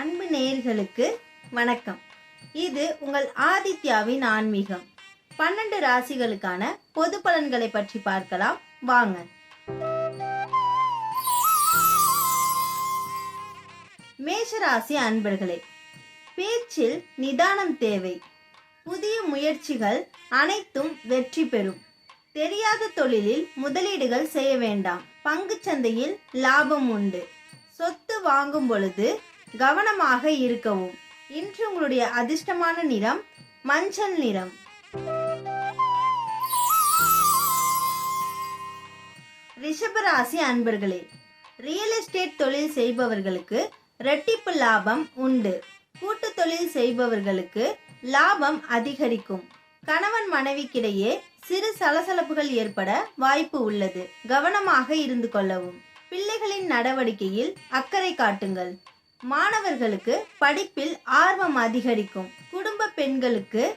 அன்பு நேயர்களுக்கு வணக்கம். இது உங்கள் ஆதித்யாவின் ஆன்மீகம். பன்னெண்டு ராசிகளுக்கான பொது பலன்களை பற்றி பார்க்கலாம். வாங்க. மேஷராசி அன்பர்களே பேச்சில் நிதானம் தேவை. புதிய முயற்சிகள் அனைத்தும் வெற்றி பெறும். தெரியாத தொழிலில் முதலீடுகள் செய்ய வேண்டாம். பங்கு சந்தையில் லாபம் உண்டு. சொத்து வாங்கும் பொழுது கவனமாக இருக்கவும். இன்று உங்களுடைய அதிர்ஷ்டமான நிறம் மஞ்சள் நிறம். ரிஷபராசி அன்பர்களே ரியல் எஸ்டேட் தொழில் செய்பவர்களுக்கு ரெட்டிப்பு லாபம் உண்டு. கூட்டு தொழில் செய்பவர்களுக்கு லாபம் அதிகரிக்கும். கணவன் மனைவிக்கிடையே சிறு சலசலப்புகள் ஏற்பட வாய்ப்பு உள்ளது. கவனமாக இருந்து கொள்ளவும். பிள்ளைகளின் நடவடிக்கையில் அக்கறை காட்டுங்கள். மாணவர்களுக்கு படிப்பில் ஆர்வம் அதிகரிக்கும். குடும்ப பெண்களுக்கு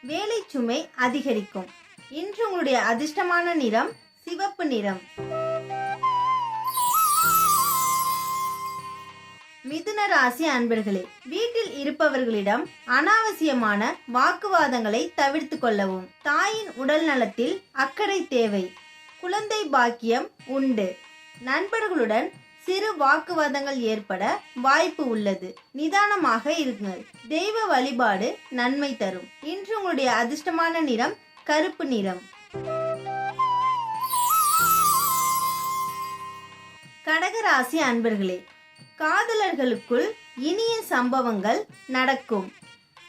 வேலை சுமை அதிகரிக்கும். இன்று உங்களுடைய அதிர்ஷ்டமான நிறம் சிவப்பு நிறம். மிதுன ராசி அன்பர்களே வீட்டில் இருப்பவர்களிடம் அனாவசியமான வாக்குவாதங்களை தவிர்த்து கொள்ளவும். தாயின் உடல் நலத்தில் அக்கறை தேவை. குழந்தை பாக்கியம் உண்டு. நண்பர்களுடன் சிறு வாக்குவாதங்கள் ஏற்பட வாய்ப்பு உள்ளது. நிதானமாக இருங்கள். தெய்வ வழிபாடு நன்மை தரும். இன்று உங்களுடைய அதிர்ஷ்டமான நிறம் கருப்பு நிறம். கடகராசி அன்பர்களே காதலர்களுக்குள் இனிய சம்பவங்கள் நடக்கும்.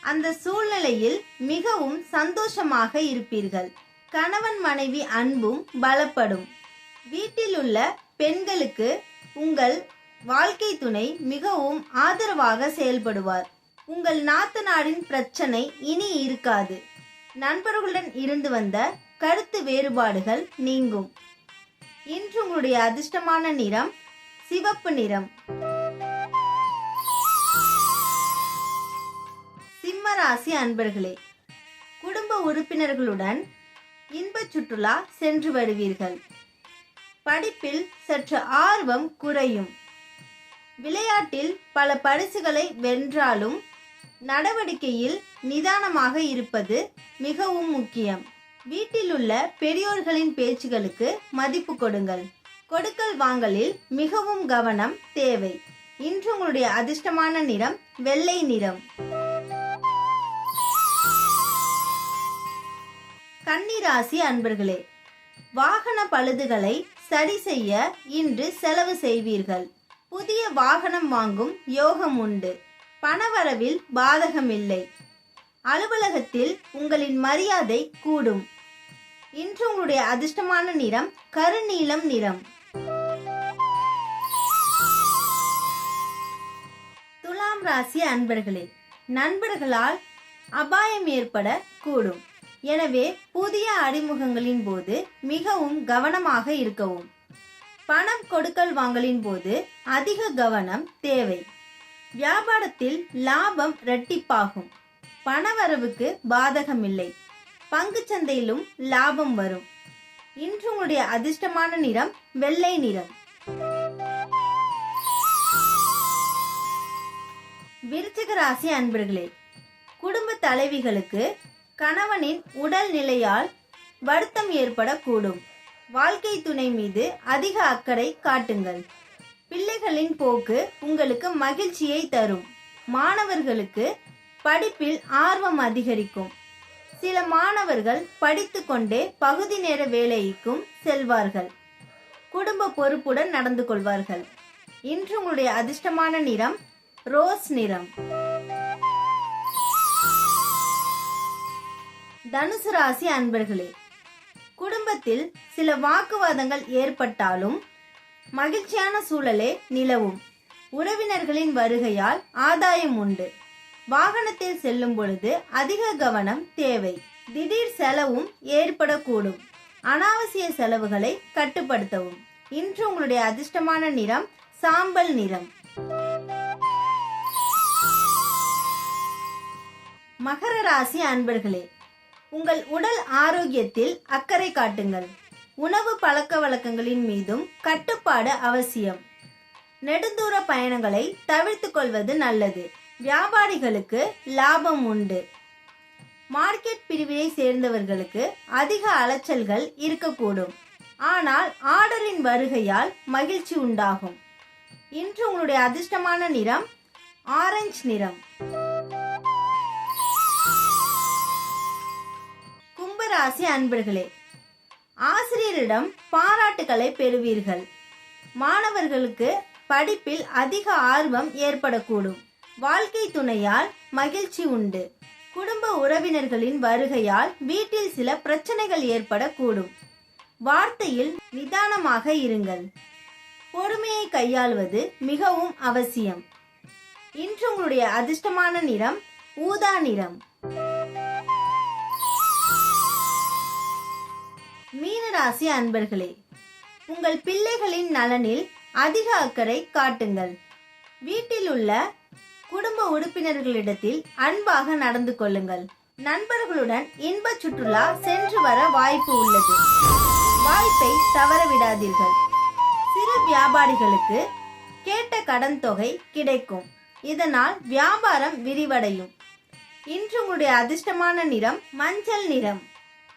அந்த சூழ்நிலையில் மிகவும் சந்தோஷமாக இருப்பீர்கள். கணவன் மனைவி அன்பும் பலப்படும். வீட்டில் உள்ள பெண்களுக்கு உங்கள் வாழ்க்கை துணை மிகவும் ஆதரவாக செயல்படுவார். உங்கள் நாத்து நாடின் பிரச்சனை இனி இருக்காது. நண்பர்களுடன் இருந்து வந்த கருத்து வேறுபாடுகள் நீங்கும். இன்று உங்களுடைய அதிர்ஷ்டமான நிறம் சிவப்பு நிறம். சிம்மராசி அன்பர்களே குடும்ப உறுப்பினர்களுடன் இன்பச் சுற்றுலா சென்று வருவீர்கள். படிப்பில் சற்று ஆர்வம் குறையும். விளையாட்டில் பல பரிசுகளை வென்றாலும் நடவடிக்கையில் நிதானமாக இருப்பது மிகவும் முக்கியம். வீட்டில் உள்ள பெரியோர்களின் பேச்சுகளுக்கு மதிப்பு கொடுங்கள். கொடுக்கல் வாங்கலில் மிகவும் கவனம் தேவை. இன்று உங்களுடைய அதிர்ஷ்டமான நிறம் வெள்ளை நிறம். கன்னிராசி அன்பர்களே வாகன பழுதுகளை சரி செய்ய இன்று செலவு செய்வீர்கள். புதிய வாகனம் வாங்கும் யோகம் உண்டு. பணவரவில் பாதகமில்லை. அலுவலகத்தில் உங்களின் மரியாதை கூடும். இன்று உங்களுடைய அதிர்ஷ்டமான நிறம் கருநீலம் நிறம். துலாம் ராசி அன்பர்களே நண்பர்களால் அபாயம் ஏற்பட கூடும் எனவே புதிய அறிமுகங்களின் போது மிகவும் கவனமாக இருக்கவும். பணம் கொடுக்கல் வாங்கலின் போது அதிக கவனம் தேவை. வியாபாரத்தில் லாபம் இரட்டிப்பாகும். பணவரவுக்கு பாதகமில்லை. பங்கு சந்தையிலும் லாபம் வரும். இன்று உங்களுடைய அதிர்ஷ்டமான நிறம் வெள்ளை நிறம். விருச்சிக ராசி அன்பர்களே குடும்ப தலைவிகளுக்கு கணவனின் உடல் நிலையால் வருத்தம் ஏற்படக்கூடும். வாழ்க்கை துணை மீது அதிக அக்கறை காட்டுங்கள். பிள்ளைகளின் போக்கு உங்களுக்கு மகிழ்ச்சியை தரும். மாணவர்களுக்கு படிப்பில் ஆர்வம் அதிகரிக்கும். சில மாணவர்கள் படித்துக்கொண்டே பகுதி நேர வேலைக்கும் செல்வார்கள். குடும்ப பொறுப்புடன் நடந்து கொள்வார்கள். இன்று உங்களுடைய அதிர்ஷ்டமான நிறம் ரோஸ் நிறம். தனுசு ராசி அன்பர்களே குடும்பத்தில் சில வாக்குவாதங்கள் ஏற்பட்டாலும் மகிழ்ச்சியான சூழலே நிலவும். உறவினர்களின் வருகையால் ஆதாயம் உண்டு. வாகனத்தில் செல்லும் பொழுது அதிக கவனம் தேவை. திடீர் செலவும் ஏற்படக்கூடும். அனாவசிய செலவுகளை கட்டுப்படுத்தவும். இன்று உங்களுடைய அதிர்ஷ்டமான நிறம் சாம்பல் நிறம். மகர ராசி அன்பர்களே உங்கள் உடல் ஆரோக்கியத்தில் அக்கறை காட்டுங்கள். உணவு பழக்க வழக்கங்களின் மீதும் கட்டுப்பாடு அவசியம். நெடுந்தூர பயணங்களை தவிர்த்துக் கொள்வது நல்லது. வியாபாரிகளுக்கு லாபம் உண்டு. மார்க்கெட் பிரிவினை சேர்ந்தவர்களுக்கு அதிக அலைச்சல்கள் இருக்கக்கூடும். ஆனால் ஆர்டரின் வருகையால் மகிழ்ச்சி உண்டாகும். இன்று உங்களுடைய அதிர்ஷ்டமான நிறம் ஆரஞ்சு நிறம். ராசி அன்பர்களே ஆசிரியரிடம் பாராட்டுகளை பெறுவீர்கள். மாணவர்களுக்கு படிப்பில் அதிக ஆர்வம் ஏற்படக்கூடும். வாழ்க்கை துணையால் மகிழ்ச்சி உண்டு. குடும்ப உறவினர்களின் வருகையால் வீட்டில் சில பிரச்சனைகள் ஏற்படக்கூடும். வார்த்தையில் நிதானமாக இருங்கள். பொறுமையை கையாள்வது மிகவும் அவசியம். இன்று உங்களுடைய அதிர்ஷ்டமான நிறம் ஊதா நிறம். ராசி அன்பர்களே உங்கள் பிள்ளைகளின் நலனில் அதிக அக்கறை காட்டுங்கள். வீட்டில் உள்ள குடும்ப உறுப்பினர்களிடத்தில் அன்பாக நடந்து கொள்ளுங்கள். நண்பர்களுடன் இன்ப சுற்றுலா சென்று வர வாய்ப்பு உள்ளது. வாய்ப்பை தவற விடாதீர்கள். சிறு வியாபாரிகளுக்கு கேட்ட கடன் தொகை கிடைக்கும். இதனால் வியாபாரம் விரிவடையும். இன்று உங்களுடைய அதிர்ஷ்டமான நிறம் மஞ்சள் நிறம்.